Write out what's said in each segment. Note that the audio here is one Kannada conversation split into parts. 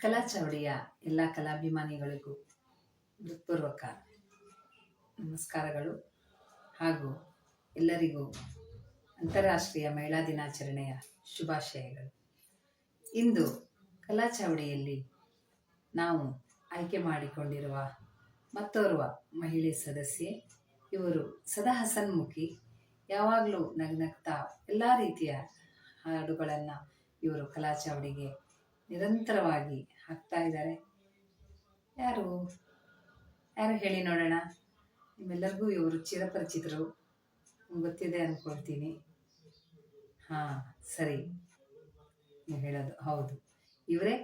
ಕಲಾ ಚಾವಡಿಯ ಎಲ್ಲ ಕಲಾಭಿಮಾನಿಗಳಿಗೂ ಹೃತ್ಪೂರ್ವಕ ನಮಸ್ಕಾರಗಳು ಹಾಗೂ ಎಲ್ಲರಿಗೂ ಅಂತಾರಾಷ್ಟ್ರೀಯ ಮಹಿಳಾ ದಿನಾಚರಣೆಯ ಶುಭಾಶಯಗಳು. ಇಂದು ಕಲಾ ಚಾವಡಿಯಲ್ಲಿ ನಾವು ಆಯ್ಕೆ ಮಾಡಿಕೊಂಡಿರುವ ಮತ್ತೋರ್ವ ಮಹಿಳೆ ಸದಸ್ಯೆ, ಇವರು ಸದಾ ಹಸನ್ಮುಖಿ, ಯಾವಾಗಲೂ ನಗ್ನಗ್ತಾ ಎಲ್ಲ ರೀತಿಯ ಹಾಡುಗಳನ್ನು ಇವರು ಕಲಾ ಚಾವಡಿಗೆ ನಿರಂತರವಾಗಿ ಹಾಕ್ತಾ ಇದ್ದಾರೆ. ಯಾರು? ಯಾರು ಹೇಳಿ ನೋಡೋಣ? ನಿಮ್ಮೆಲ್ಲರಿಗೂ ಇವರು ಚಿರಪರಿಚಿತರು. ಗೊತ್ತಿದೆ ಅಂದ್ಕೊಳ್ತೀನಿ ಹಾಂ, ಸರಿ. ನೀವು ಹೇಳೋದು, ಹೌದು. ಇವರೇ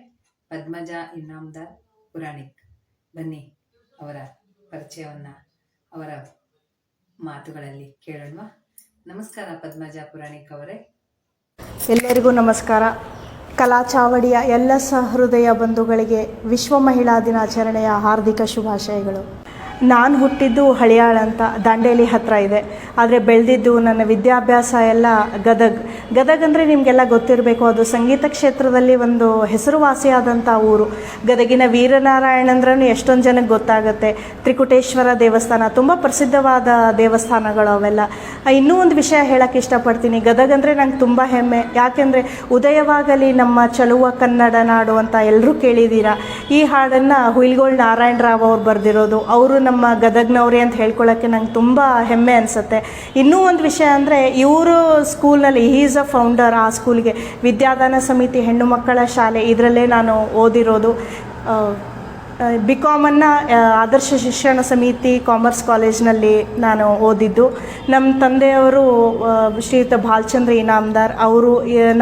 ಪದ್ಮಜಾ ಇನಾಮ್ದಾರ್ ಪುರಾಣಿಕ್. ಬನ್ನಿ, ಅವರ ಪರಿಚಯವನ್ನು, ಅವರ ಮಾತುಗಳಲ್ಲಿ ಕೇಳೋಣ ನಮಸ್ಕಾರ ಪದ್ಮಜಾ ಪುರಾಣಿಕ್ ಅವರೇ. ಎಲ್ಲರಿಗೂ ನಮಸ್ಕಾರ. ಕಲಾ ಚಾವಡಿಯ ಎಲ್ಲ ಸಹೃದಯ ಬಂಧುಗಳಿಗೆ ವಿಶ್ವ ಮಹಿಳಾ ದಿನಾಚರಣೆಯ ಹಾರ್ದಿಕ ಶುಭಾಶಯಗಳು. ನಾನು ಹುಟ್ಟಿದ್ದು ಹಳಿಯಾಳ ಅಂತ ದಾಂಡೇಲಿ ಹತ್ತಿರ ಇದೆ. ಆದರೆ ಬೆಳೆದಿದ್ದು ನನ್ನ ವಿದ್ಯಾಭ್ಯಾಸ ಎಲ್ಲ ಗದಗ್. ಗದಗ್ ಅಂದರೆ ನಿಮಗೆಲ್ಲ ಗೊತ್ತಿರಬೇಕು, ಅದು ಸಂಗೀತ ಕ್ಷೇತ್ರದಲ್ಲಿ ಒಂದು ಹೆಸರುವಾಸಿಯಾದಂಥ ಊರು. ಗದಗಿನ ವೀರನಾರಾಯಣಂದ್ರೂ ಎಷ್ಟೊಂದು ಜನಕ್ಕೆ ಗೊತ್ತಾಗುತ್ತೆ. ತ್ರಿಕುಟೇಶ್ವರ ದೇವಸ್ಥಾನ, ತುಂಬ ಪ್ರಸಿದ್ಧವಾದ ದೇವಸ್ಥಾನಗಳು ಅವೆಲ್ಲ. ಇನ್ನೂ ಒಂದು ವಿಷಯ ಹೇಳಕ್ಕೆ ಇಷ್ಟಪಡ್ತೀನಿ. ಗದಗ್ ಅಂದರೆ ನಂಗೆ ತುಂಬ ಹೆಮ್ಮೆ. ಯಾಕೆಂದರೆ ಉದಯವಾಗಲಿ ನಮ್ಮ ಚಲುವ ಕನ್ನಡ ನಾಡು ಅಂತ ಎಲ್ಲರೂ ಕೇಳಿದ್ದೀರಾ ಈ ಹಾಡನ್ನು ಹುಯಿಲ್ಗೋಳ್ ನಾರಾಯಣ ರಾವ್ ಅವ್ರು ಬರೆದಿರೋದು. ಅವರು ನಮ್ಮ ಗದಗ್ನವ್ರೆ ಅಂತ ಹೇಳ್ಕೊಳ್ಳೋಕ್ಕೆ ನಂಗೆ ತುಂಬ ಹೆಮ್ಮೆ ಅನಿಸುತ್ತೆ. ಇನ್ನೂ ಒಂದು ವಿಷಯ ಅಂದರೆ ಇವರು ಸ್ಕೂಲ್ನಲ್ಲಿ ಈಸ್ ಅ ಫೌಂಡರ್ ಆ ಸ್ಕೂಲ್ಗೆ ವಿದ್ಯಾದಾನ ಸಮಿತಿ ಹೆಣ್ಣು ಮಕ್ಕಳ ಶಾಲೆ, ಇದರಲ್ಲೇ ನಾನು ಓದಿರೋದು. ಬಿ ಕಾಮನ್ನು ಆದರ್ಶ ಶಿಕ್ಷಣ ಸಮಿತಿ ಕಾಮರ್ಸ್ ಕಾಲೇಜ್ನಲ್ಲಿ ನಾನು ಓದಿದ್ದು. ನಮ್ಮ ತಂದೆಯವರು ಶ್ರೀಯುತ ಭಾಲ್ಚಂದ್ರ ಇನಾಮ್ದಾರ್ ಅವರು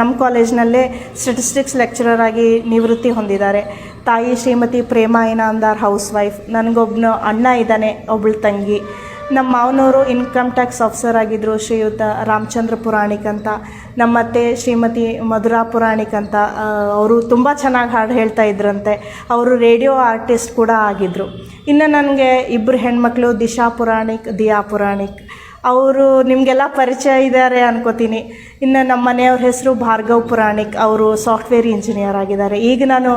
ನಮ್ಮ ಕಾಲೇಜ್ನಲ್ಲೇ ಸ್ಟೆಟಿಸ್ಟಿಕ್ಸ್ ಲೆಕ್ಚರರ್ ಆಗಿ ನಿವೃತ್ತಿ ಹೊಂದಿದ್ದಾರೆ. ತಾಯಿ ಶ್ರೀಮತಿ ಪ್ರೇಮ ಇನಾಮ್ದಾರ್ ಹೌಸ್ ವೈಫ್ ನನಗೊಬ್ಬನು ಅಣ್ಣ ಇದ್ದಾನೆ ಒಬ್ಬಳು ತಂಗಿ. ನಮ್ಮ ಮಾವನವರು ಇನ್ಕಮ್ ಟ್ಯಾಕ್ಸ್ ಆಫೀಸರ್ ಆಗಿದ್ದರು ಶ್ರೀಯುತ ರಾಮಚಂದ್ರ ಪುರಾಣಿಕ್ ಅಂತ. ನಮ್ಮತ್ತೆ ಶ್ರೀಮತಿ ಮಧುರಾ ಪುರಾಣಿಕ್ ಅಂತ. ಅವರು ತುಂಬ ಚೆನ್ನಾಗಿ ಹಾಡು ಹೇಳ್ತಾ ಇದ್ರಂತೆ. ಅವರು ರೇಡಿಯೋ ಆರ್ಟಿಸ್ಟ್ ಕೂಡ ಆಗಿದ್ದರು ಇನ್ನು ನನಗೆ ಇಬ್ಬರು ಹೆಣ್ಮಕ್ಳು ದಿಶಾ ಪುರಾಣಿಕ್, ದಿಯಾ ಪುರಾಣಿಕ್. ಅವರು ನಿಮಗೆಲ್ಲ ಪರಿಚಯ ಇದ್ದಾರೆ ಅನ್ಕೋತೀನಿ. ಇನ್ನು ನಮ್ಮ ಮನೆಯವ್ರ ಹೆಸರು ಭಾರ್ಗವ್ ಪುರಾಣಿಕ್. ಅವರು ಸಾಫ್ಟ್ವೇರ್ ಇಂಜಿನಿಯರ್ ಆಗಿದ್ದಾರೆ. ಈಗ ನಾನು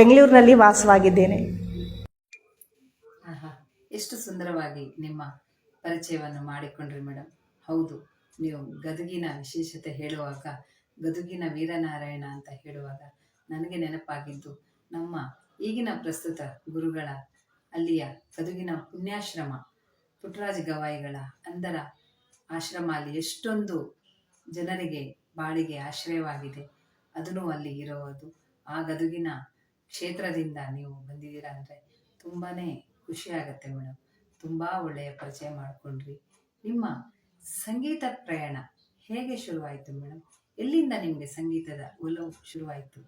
ಬೆಂಗಳೂರಿನಲ್ಲಿ ವಾಸವಾಗಿದ್ದೇನೆ. ಎಷ್ಟು ಸುಂದರವಾಗಿ ನಿಮ್ಮ ಪರಿಚಯವನ್ನು ಮಾಡಿಕೊಂಡ್ರಿ ಮೇಡಮ್. ಹೌದು, ನೀವು ಗದಗಿನ ವಿಶೇಷತೆ ಹೇಳುವಾಗ, ಗದುಗಿನ ವೀರನಾರಾಯಣ ಅಂತ ಹೇಳುವಾಗ ನನಗೆ ನೆನಪಾಗಿದ್ದು ನಮ್ಮ ಈಗಿನ ಪ್ರಸ್ತುತ ಗುರುಗಳ ಅಲ್ಲಿಯ ಗದುಗಿನ ಪುಣ್ಯಾಶ್ರಮ ಪುಟ್ಟರಾಜ ಗವಾಯಿಗಳ ಅಂದರ ಆಶ್ರಮ ಅಲ್ಲಿ ಎಷ್ಟೊಂದು ಜನರಿಗೆ ಬಾಳಿಗೆ ಆಶ್ರಯವಾಗಿದೆ. ಅದನ್ನು ಅಲ್ಲಿ ಇರೋದು. ಆ ಗದುಗಿನ ಕ್ಷೇತ್ರದಿಂದ ನೀವು ಬಂದಿದ್ದೀರಾ ಅಂದರೆ ತುಂಬಾ ಖುಷಿಯಾಗತ್ತೆ ಮೇಡಮ್. ತುಂಬ ಒಳ್ಳೆಯ ಪರಿಚಯ ಮಾಡಿಕೊಂಡ್ರಿ. ನಿಮ್ಮ ಸಂಗೀತ ಪ್ರಯಾಣ ಹೇಗೆ ಶುರುವಾಯಿತು ಮೇಡಮ್ ಎಲ್ಲಿಂದ ನಿಮಗೆ ಸಂಗೀತದ ಒಲವು ಶುರುವಾಯಿತು?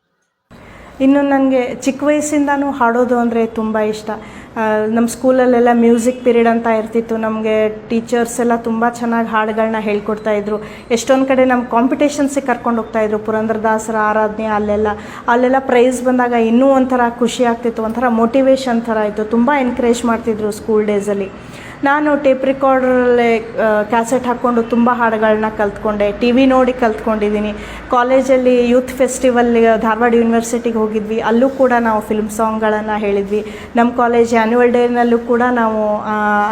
ಇನ್ನು ನನಗೆ ಚಿಕ್ಕ ವಯಸ್ಸಿಂದನೂ ಹಾಡೋದು ಅಂದರೆ ತುಂಬ ಇಷ್ಟ. ನಮ್ಮ ಸ್ಕೂಲಲ್ಲೆಲ್ಲ ಮ್ಯೂಸಿಕ್ ಪೀರಿಯಡ್ ಅಂತ ಇರ್ತಿತ್ತು. ನಮಗೆ ಟೀಚರ್ಸ್ ಎಲ್ಲ ತುಂಬ ಚೆನ್ನಾಗಿ ಹಾಡುಗಳನ್ನ ಹೇಳ್ಕೊಡ್ತಾಯಿದ್ರು ಎಷ್ಟೊಂದು ಕಡೆ ನಮ್ಮ ಕಾಂಪಿಟೇಷನ್ಸಿಗೆ ಕರ್ಕೊಂಡು ಹೋಗ್ತಾಯಿದ್ರು ಪುರಂದರದಾಸರ ಆರಾಧನೆ, ಅಲ್ಲೆಲ್ಲ. ಅಲ್ಲೆಲ್ಲ ಪ್ರೈಸ್ ಬಂದಾಗ ಇನ್ನೂ ಒಂಥರ ಖುಷಿ ಆಗ್ತಿತ್ತು. ಒಂಥರ ಮೋಟಿವೇಶನ್ ಥರ ಇತ್ತು. ತುಂಬ ಎನ್ಕರೇಜ್ ಮಾಡ್ತಿದ್ರು ಸ್ಕೂಲ್ ಡೇಸಲ್ಲಿ ನಾನು ಟೇಪ್ ರೆಕಾರ್ಡ್ರಲ್ಲೇ ಕ್ಯಾಸೆಟ್ ಹಾಕ್ಕೊಂಡು ತುಂಬ ಹಾಡುಗಳನ್ನ ಕಲ್ತ್ಕೊಂಡೆ. ಟಿ ವಿ ನೋಡಿ ಕಲ್ತ್ಕೊಂಡಿದ್ದೀನಿ ಕಾಲೇಜಲ್ಲಿ ಯೂತ್ ಫೆಸ್ಟಿವಲ್ ಧಾರವಾಡ ಯೂನಿವರ್ಸಿಟಿಗೆ ಹೋಗಿದ್ವಿ. ಅಲ್ಲೂ ಕೂಡ ನಾವು ಫಿಲ್ಮ್ ಸಾಂಗ್ಗಳನ್ನು ಹೇಳಿದ್ವಿ. ನಮ್ಮ ಕಾಲೇಜ್ ಆ್ಯನ್ಯುವಲ್ ಡೇನಲ್ಲೂ ಕೂಡ ನಾವು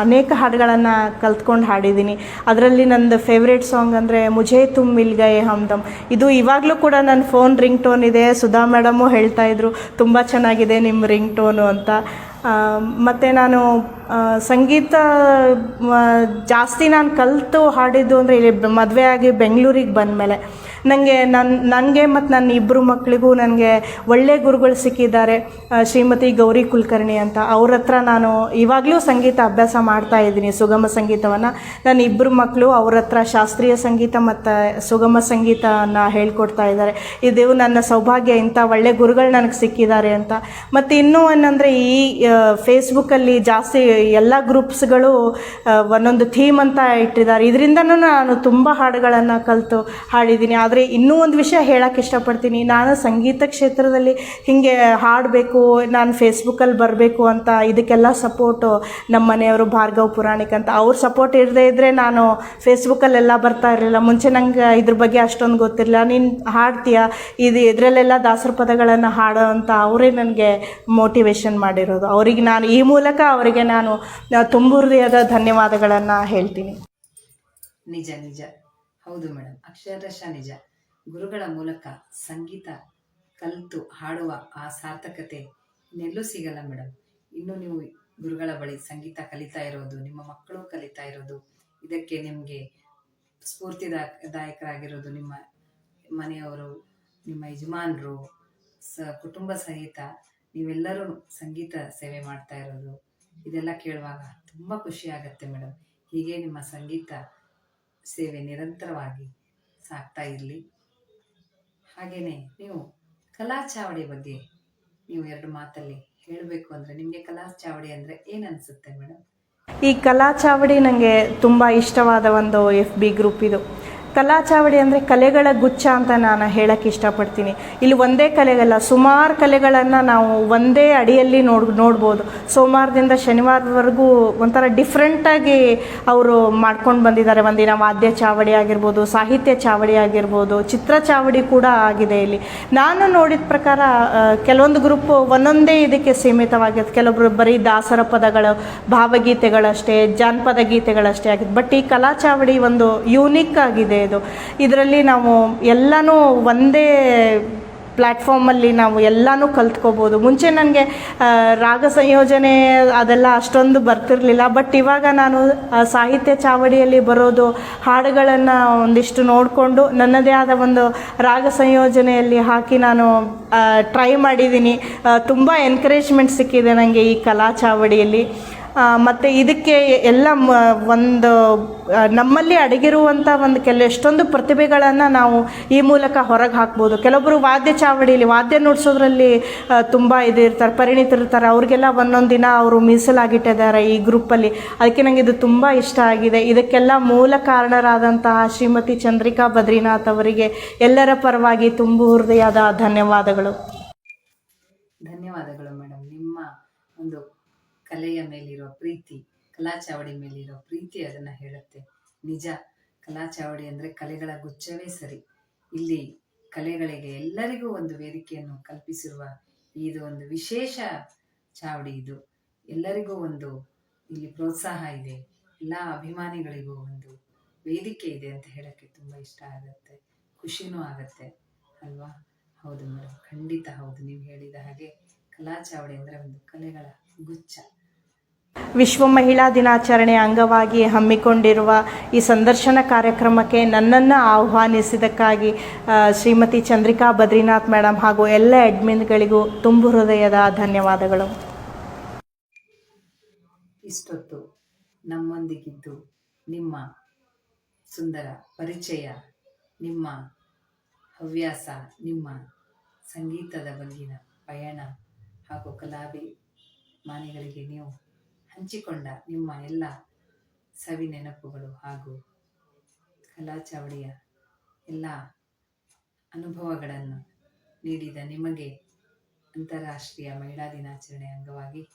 ಅನೇಕ ಹಾಡುಗಳನ್ನು ಕಲ್ತ್ಕೊಂಡು ಹಾಡಿದ್ದೀನಿ ಅದರಲ್ಲಿ ನಂದು ಫೇವ್ರೇಟ್ ಸಾಂಗ್ ಅಂದರೆ, ಮುಜೇ ತುಮ್ ಮಿಲ್ ಗಯೆ ಹಮ್ದಮ್ ಇದು ಇವಾಗಲೂ ಕೂಡ ನನ್ನ ಫೋನ್ ರಿಂಗ್ ಟೋನ್ ಇದೆ. ಸುಧಾ ಮೇಡಮು ಹೇಳ್ತಾ ಇದ್ರು, ತುಂಬ ಚೆನ್ನಾಗಿದೆ ನಿಮ್ಮ ರಿಂಗ್ ಟೋನು ಅಂತ. ಮತ್ತು ನಾನು ಸಂಗೀತ ಜಾಸ್ತಿ ನಾನು ಕಲಿತು ಹಾಡಿದ್ದು ಅಂದರೆ ಇಲ್ಲಿ ಮದುವೆ ಆಗಿ ಬೆಂಗಳೂರಿಗೆ ಬಂದಮೇಲೆ. ನನಗೆ ನನ್ನ ನನಗೆ ಮತ್ತು ನನ್ನ ಇಬ್ಬರು ಮಕ್ಕಳಿಗೂ ನನಗೆ ಒಳ್ಳೆ ಗುರುಗಳು ಸಿಕ್ಕಿದ್ದಾರೆ ಶ್ರೀಮತಿ ಗೌರಿ ಕುಲಕರ್ಣಿ ಅಂತ. ಅವ್ರ ಹತ್ರ ನಾನು ಇವಾಗಲೂ ಸಂಗೀತ ಅಭ್ಯಾಸ ಮಾಡ್ತಾ ಇದ್ದೀನಿ, ಸುಗಮ ಸಂಗೀತವನ್ನು. ನನ್ನ ಇಬ್ಬರು ಮಕ್ಕಳು ಅವ್ರ ಹತ್ರ ಶಾಸ್ತ್ರೀಯ ಸಂಗೀತ ಮತ್ತು ಸುಗಮ ಸಂಗೀತನ ಹೇಳ್ಕೊಡ್ತಾ ಇದ್ದಾರೆ. ಇದು ನನ್ನ ಸೌಭಾಗ್ಯ, ಇಂಥ ಒಳ್ಳೆ ಗುರುಗಳು ನನಗೆ ಸಿಕ್ಕಿದ್ದಾರೆ ಅಂತ. ಮತ್ತು ಇನ್ನೂ ಏನಂದರೆ ಈ ಫೇಸ್ಬುಕ್ಕಲ್ಲಿ ಜಾಸ್ತಿ ಎಲ್ಲ ಗ್ರೂಪ್ಸ್ಗಳು ಒಂದೊಂದು ಥೀಮ್ ಅಂತ ಇಟ್ಟಿದ್ದಾರೆ. ಇದರಿಂದನೂ ನಾನು ತುಂಬ ಹಾಡುಗಳನ್ನು ಕಲಿತು ಹಾಡಿದ್ದೀನಿ. ಆದರೆ ಆದರೆ ಇನ್ನೂ ಒಂದು ವಿಷಯ ಹೇಳಕ್ಕೆ ಇಷ್ಟಪಡ್ತೀನಿ. ನಾನು ಸಂಗೀತ ಕ್ಷೇತ್ರದಲ್ಲಿ ಹೀಗೆ ಹಾಡಬೇಕು, ನಾನು ಫೇಸ್ಬುಕ್ಕಲ್ಲಿ ಬರಬೇಕು ಅಂತ ಇದಕ್ಕೆಲ್ಲ ಸಪೋರ್ಟು ನಮ್ಮ ಮನೆಯವರು ಭಾರ್ಗವ್ ಪುರಾಣಿಕ್ ಅಂತ. ಅವ್ರ ಸಪೋರ್ಟ್ ಇರದೇ ಇದ್ದರೆ ನಾನು ಫೇಸ್ಬುಕ್ಕಲ್ಲೆಲ್ಲ ಬರ್ತಾ ಇರಲಿಲ್ಲ. ಮುಂಚೆ ನಂಗೆ ಇದ್ರ ಬಗ್ಗೆ ಅಷ್ಟೊಂದು ಗೊತ್ತಿರಲಿಲ್ಲ. ನೀನು ಹಾಡ್ತೀಯ? ಇದು ಇದರಲ್ಲೆಲ್ಲ ದಾಸರ ಪದಗಳನ್ನು ಹಾಡೋ ಅಂತ ಅವರೇ ನನಗೆ ಮೋಟಿವೇಶನ್ ಮಾಡಿರೋದು. ಅವರಿಗೆ ನಾನು, ಈ ಮೂಲಕ ಅವರಿಗೆ ನಾನು ತುಂಬ ಹೃದಯದ ಧನ್ಯವಾದಗಳನ್ನು ಹೇಳ್ತೀನಿ. ನಿಜ ನಿಜ. ಹೌದು ಮೇಡಮ್ ಅಕ್ಷರಶಃ ನಿಜ. ಗುರುಗಳ ಮೂಲಕ ಸಂಗೀತ, ಕಲಿತು, ಹಾಡುವ ಆ ಸಾರ್ಥಕತೆ ಇನ್ನೆಲ್ಲೂ ಸಿಗಲ್ಲ ಮೇಡಮ್ ಇನ್ನು ನೀವು ಗುರುಗಳ ಬಳಿ ಸಂಗೀತ ಕಲಿತಾ ಇರೋದು, ನಿಮ್ಮ ಮಕ್ಕಳು ಕಲಿತಾ ಇರೋದು, ಇದಕ್ಕೆ ನಿಮಗೆ ಸ್ಫೂರ್ತಿದಾಯಕರಾಗಿರೋದು ನಿಮ್ಮ ಮನೆಯವರು, ನಿಮ್ಮ ಯಜಮಾನರು, ಸ ಕುಟುಂಬ ಸಹಿತ ನೀವೆಲ್ಲರೂ ಸಂಗೀತ ಸೇವೆ ಮಾಡ್ತಾ ಇರೋದು, ಇದೆಲ್ಲ ಕೇಳುವಾಗ ತುಂಬ ಖುಷಿ ಆಗುತ್ತೆ ಮೇಡಮ್ ಹೀಗೆ ನಿಮ್ಮ ಸಂಗೀತ ಸೇವೆ ನಿರಂತರವಾಗಿ ಸಾಗ್ತಾ ಇರಲಿ. ಹಾಗೆಯೇ ನೀವು ಕಲಾ ಚಾವಡಿ ಬಗ್ಗೆ ನೀವು ಎರಡು ಮಾತಲ್ಲಿ ಹೇಳಬೇಕು ಅಂದರೆ ನಿಮಗೆ ಕಲಾ ಚಾವಡಿ ಅಂದರೆ ಏನು ಅನಿಸುತ್ತೆ ಮೇಡಮ್? ಈ ಕಲಾ ಚಾವಡಿ ನನಗೆ ತುಂಬ ಇಷ್ಟವಾದ ಒಂದು ಎಫ್ ಬಿ ಗ್ರೂಪ್ ಇದು. ಕಲಾ ಚಾವಡಿ ಅಂದರೆ ಕಲೆಗಳ ಗುಚ್ಛ ಅಂತ ನಾನು ಹೇಳಕ್ಕೆ ಇಷ್ಟಪಡ್ತೀನಿ. ಇಲ್ಲಿ ಒಂದೇ ಕಲೆಗಲ್ಲ, ಸುಮಾರು ಕಲೆಗಳನ್ನು ನಾವು ಒಂದೇ ಅಡಿಯಲ್ಲಿ ನೋಡ್, ನೋಡ್ಬೋದು. ಸೋಮವಾರದಿಂದ ಶನಿವಾರದವರೆಗೂ ಒಂಥರ ಡಿಫ್ರೆಂಟಾಗಿ ಅವರು ಮಾಡ್ಕೊಂಡು ಬಂದಿದ್ದಾರೆ. ಒಂದಿನ ವಾದ್ಯ ಚಾವಡಿ ಆಗಿರ್ಬೋದು, ಸಾಹಿತ್ಯ ಚಾವಡಿ ಆಗಿರ್ಬೋದು, ಚಿತ್ರ ಚಾವಡಿ ಕೂಡ ಆಗಿದೆ ಇಲ್ಲಿ. ನಾನು ನೋಡಿದ ಪ್ರಕಾರ ಕೆಲವೊಂದು ಗ್ರೂಪ್ ಒಂದೊಂದೇ ಇದಕ್ಕೆ ಸೀಮಿತವಾಗಿತ್ತು ಕೆಲವೊಬ್ರು ಬರೀ ದಾಸರ ಪದಗಳು, ಭಾವಗೀತೆಗಳಷ್ಟೇ, ಜಾನಪದ ಗೀತೆಗಳಷ್ಟೇ ಆಗಿದೆ. ಬಟ್ ಈ ಕಲಾ ಚಾವಡಿ ಒಂದು ಯೂನಿಕ್ ಆಗಿದೆ. ಇದು ಇದರಲ್ಲಿ ನಾವು ಎಲ್ಲನೂ ಒಂದೇ ಪ್ಲ್ಯಾಟ್ಫಾರ್ಮಲ್ಲಿ ನಾವು ಎಲ್ಲನೂ ಕಲ್ತ್ಕೋಬೋದು. ಮುಂಚೆ ನನಗೆ ರಾಗ ಸಂಯೋಜನೆ ಅದೆಲ್ಲ ಅಷ್ಟೊಂದು ಬರ್ತಿರಲಿಲ್ಲ. ಬಟ್ ಇವಾಗ ನಾನು ಸಾಹಿತ್ಯ ಚಾವಡಿಯಲ್ಲಿ ಬರೋದು, ಹಾಡುಗಳನ್ನು ಒಂದಿಷ್ಟು ನೋಡಿಕೊಂಡು ನನ್ನದೇ ಆದ ಒಂದು ರಾಗ ಸಂಯೋಜನೆಯಲ್ಲಿ ಹಾಕಿ ನಾನು ಟ್ರೈ ಮಾಡಿದ್ದೀನಿ. ತುಂಬ ಎನ್ಕರೇಜ್ಮೆಂಟ್ ಸಿಕ್ಕಿದೆ ನನಗೆ ಈ ಕಲಾ ಚಾವಡಿಯಲ್ಲಿ. ಮತ್ತು ಇದಕ್ಕೆ ಎಲ್ಲ ಮ, ಒಂದು ನಮ್ಮಲ್ಲಿ ಅಡಗಿರುವಂಥ ಒಂದು ಕೆಲ, ಎಷ್ಟೊಂದು ಪ್ರತಿಭೆಗಳನ್ನು ನಾವು ಈ ಮೂಲಕ ಹೊರಗೆ ಹಾಕ್ಬೋದು. ಕೆಲವೊಬ್ಬರು ವಾದ್ಯ ಚಾವಡಿಲಿ, ವಾದ್ಯ ನುಡಿಸೋದ್ರಲ್ಲಿ ತುಂಬ ಇದಿರ್ತಾರೆ ಪರಿಣಿತರಿರ್ತಾರೆ ಅವ್ರಿಗೆಲ್ಲ ಒಂದೊಂದು ದಿನ ಅವರು ಮೀಸಲಾಗಿಟ್ಟಿದ್ದಾರೆ ಈ ಗ್ರೂಪಲ್ಲಿ. ಅದಕ್ಕೆ ನನಗೆ ಇದು ತುಂಬ ಇಷ್ಟ ಆಗಿದೆ. ಇದಕ್ಕೆಲ್ಲ ಮೂಲ ಕಾರಣರಾದಂತಹ ಶ್ರೀಮತಿ ಚಂದ್ರಿಕಾ ಬದ್ರಿನಾಥ್ ಅವರಿಗೆ ಎಲ್ಲರ ಪರವಾಗಿ ತುಂಬು ಹೃದಯದ ಧನ್ಯವಾದಗಳು. ಧನ್ಯವಾದಗಳು. ಕಲೆಯ ಮೇಲಿರೋ ಪ್ರೀತಿ ಕಲಾ ಚಾವಡಿ ಮೇಲಿರೋ ಪ್ರೀತಿ ಅದನ್ನು ಹೇಳುತ್ತೆ. ನಿಜ ಕಲಾ ಚಾವಡಿ ಅಂದರೆ ಕಲೆಗಳ ಗುಚ್ಛವೇ ಸರಿ. ಇಲ್ಲಿ ಕಲೆಗಳಿಗೆ ಎಲ್ಲರಿಗೂ ಒಂದು ವೇದಿಕೆಯನ್ನು ಕಲ್ಪಿಸಿರುವ ಇದು ಒಂದು ವಿಶೇಷ ಚಾವಡಿ ಇದು. ಎಲ್ಲರಿಗೂ ಒಂದು ಇಲ್ಲಿ ಪ್ರೋತ್ಸಾಹ ಇದೆ. ಎಲ್ಲ ಅಭಿಮಾನಿಗಳಿಗೂ ಒಂದು ವೇದಿಕೆ ಇದೆ ಅಂತ ಹೇಳೋಕ್ಕೆ ತುಂಬ ಇಷ್ಟ ಆಗುತ್ತೆ. ಖುಷಿನೂ ಆಗುತ್ತೆ. ಅಲ್ವಾ? ಹೌದು ಮೇಡಮ್ ಖಂಡಿತ ಹೌದು. ನೀವು ಹೇಳಿದ ಹಾಗೆ ಕಲಾ ಚಾವಡಿ ಅಂದರೆ ಒಂದು ಕಲೆಗಳ ಗುಚ್ಛ. ವಿಶ್ವ ಮಹಿಳಾ ದಿನಾಚರಣೆ ಅಂಗವಾಗಿ ಹಮ್ಮಿಕೊಂಡಿರುವ ಈ ಸಂದರ್ಶನ ಕಾರ್ಯಕ್ರಮಕ್ಕೆ ನನ್ನನ್ನು ಆಹ್ವಾನಿಸಿದ್ದಕ್ಕಾಗಿ ಶ್ರೀಮತಿ ಚಂದ್ರಿಕಾ ಬದ್ರಿನಾಥ್ ಮೇಡಮ್ ಹಾಗೂ ಎಲ್ಲ ಅಡ್ಮಿನ್ಗಳಿಗೂ ತುಂಬು ಹೃದಯದ ಧನ್ಯವಾದಗಳು. ಇಷ್ಟೊತ್ತು ನಮ್ಮೊಂದಿಗಿದ್ದು ನಿಮ್ಮ ಸುಂದರ ಪರಿಚಯ, ನಿಮ್ಮ ಹವ್ಯಾಸ, ನಿಮ್ಮ ಸಂಗೀತದ ಬಗ್ಗಿನ ಪಯಣ ಹಾಗೂ ಕಲಾಭಿಮಾನಿಗಳಿಗೆ ನೀವು ಹಂಚಿಕೊಂಡ ನಿಮ್ಮ ಎಲ್ಲ ಸವಿ ನೆನಪುಗಳು ಹಾಗೂ ಕಲಾಚಾವಡಿಯ ಎಲ್ಲ ಅನುಭವಗಳನ್ನು ನೀಡಿದ ನಿಮಗೆ ಅಂತಾರಾಷ್ಟ್ರೀಯ ಮಹಿಳಾ ದಿನಾಚರಣೆ ಅಂಗವಾಗಿ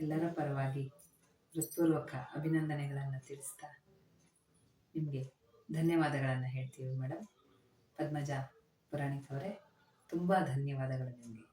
ಎಲ್ಲರ ಪರವಾಗಿ ಹೃತ್ಪೂರ್ವಕ ಅಭಿನಂದನೆಗಳನ್ನು ತಿಳಿಸ್ತಾ ನಿಮಗೆ ಧನ್ಯವಾದಗಳನ್ನು ಹೇಳ್ತೀವಿ ಮೇಡಮ್. ಪದ್ಮಜ ಪುರಾಣಿಕ್ ಅವರೇ, ತುಂಬ ಧನ್ಯವಾದಗಳು ನಿಮಗೆ.